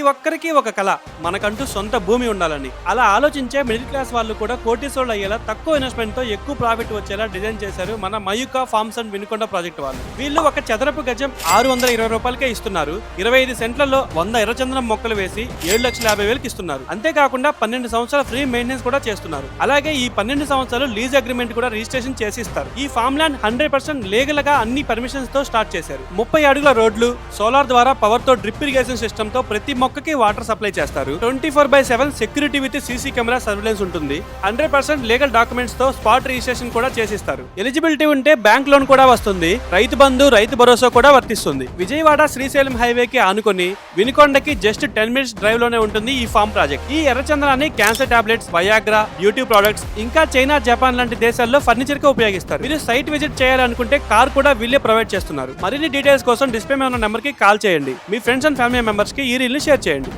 ప్రతి ఒక్కరికి ఒక కళ. మనకంటూ సొంత భూమి ఉండాలని. అలా ఆలోచించే మిడిల్ క్లాస్ వాళ్ళు కూడా కోటీసోళ్ళు అయ్యేలా తక్కువ ఇన్వెస్ట్మెంట్తో ఎక్కువ ప్రాఫిట్ వచ్చేలా డిజైన్ చేశారు మన Mayuka farms and Vinukonda project వాళ్ళు. వీళ్ళు ఒక చదరపు గజం ఆరు వందల ఇరవై రూపాయలకే ఇస్తున్నారు. ఇరవై ఐదు సెంట్లలో వంద ఎర్రచందనం మొక్కలు వేసి ఏడు లక్షల యాభై వేలకు ఇస్తున్నారు. అంతేకాకుండా పన్నెండు సంవత్సరాల ఫ్రీ మెయింటెనెన్స్ కూడా చేస్తున్నారు. అలాగే ఈ పన్నెండు సంవత్సరాలు లీజ్ అగ్రిమెంట్ కూడా రిజిస్ట్రేషన్ చేసి ఇస్తారు. ఈ ఫామ్ ల్యాండ్ హండ్రెడ్ పర్సెంట్ లీగల్గా అన్ని పర్మిషన్స్తో స్టార్ట్ చేశారు. ముప్పై అడుగుల రోడ్లు సోలార్ ద్వారా పవర్తో డ్రిప్ ఇరిగేషన్ సిస్టమ్తో ప్రతి మొక్కకి వాటర్ సప్లై చేస్తారు. Twenty four by seven security with CC camera surveillance ఉంటుంది. హండ్రెడ్ పర్సెంట్ లీగల్ డాక్యుమెంట్స్తో స్పాట్ రిజిస్ట్రేషన్ కూడా చేసిస్తారు. ఎలిజిబిలిటీ ఉంటే బ్యాంక్ లోన్ కూడా వస్తుంది. రైతు బంధు రైతు భరోసా కూడా వర్తిస్తుంది. విజయవాడ శ్రీశైలం హైవే కి ఆనుకొని వినుకొండకి జస్ట్ టెన్ మినిట్స్ డ్రైవ్లోనే ఉంటుంది ఈ ఫామ్ ప్రాజెక్ట్. ఈ ఎర్రచందనాన్ని cancer tablets Viagra beauty products ఇంకా చైనా జపాన్ లాంటి దేశాల్లో ఫర్నిచర్గా ఉపయోగిస్తారు. మీరు సైట్ విజిట్ చేయాలనుకుంటే కార్ కూడా వీళ్ళే ప్రొవైడ్ చేస్తున్నారు. మరిన్ని డీటెయిల్స్ కోసం డిస్ప్లే ఉన్న నెంబర్కి కాల్ చేయండి. మీ ఫ్రెండ్స్ అండ్ ఫ్యామిలీ మెంబర్స్కి ఈ రీల్ షేర్ చేయండి